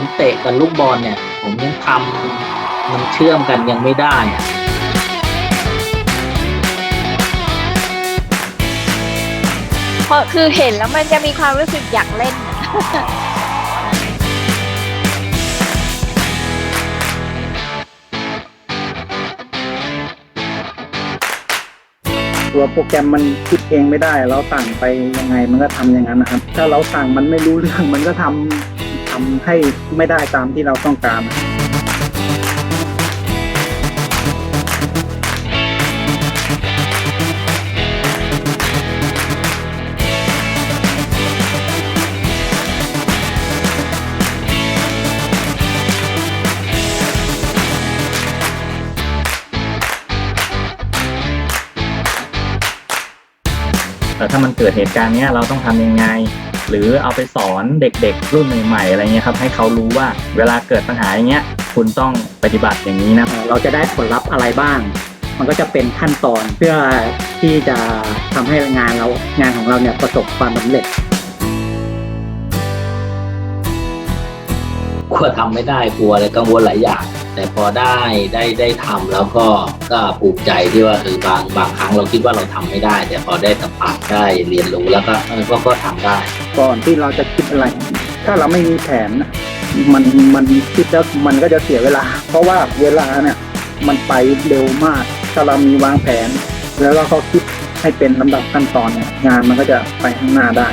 คนเตะกับลูกบอลเนี่ย ผมยังทำมันเชื่อมกันยังไม่ได้อะเพราะคือเห็นแล้วมันจะมีความรู้สึกอยากเล่นอะตัวโปรแกรมมันคิดเองไม่ได้ เราสั่งไปยังไงมันก็ทำอย่างนั้นนะครับ ถ้าเราสั่งมันไม่รู้เรื่องมันก็ทำ ทำให้ไม่ได้ตามที่เราต้องการแต่ถ้ามันเกิดเหตุการณ์นี้เราต้องทำยังไง หรือเอาไปสอนเด็กๆ รุ่นใหม่ๆอะไรเงี้ยครับให้เขารู้ว่าเวลาเกิดปัญหาอย่างเงี้ยคุณต้องปฏิบัติอย่างนี้นะเอ่อเราจะได้ผลลัพธ์อะไรบ้าง มันก็จะเป็นขั้นตอนเพื่อที่จะทำให้งานเรางานของเราเนี่ยประสบความสำเร็จกลัวทำไม่ได้กลัวอะไรกังวลหลายอย่าง แต่พอได้ได้ได้ทำแล้วก็ก็ภูมิใจที่ว่าคือบางบางครั้งเราคิดว่าเราทำไม่ได้ แต่พอได้สัมผัสได้เรียนรู้แล้วก็เออก็ก็ทำได้ ก่อนที่เราจะคิดอะไร ถ้าเราไม่มีแผนมันมันคิดแล้วมันก็จะเสียเวลา เพราะว่าเวลาเนี่ยมันไปเร็วมาก ถ้าเรามีวางแผน แล้วเราก็คิดให้เป็นลำดับขั้นตอนเนี่ยงานมันก็จะไปข้างหน้าได้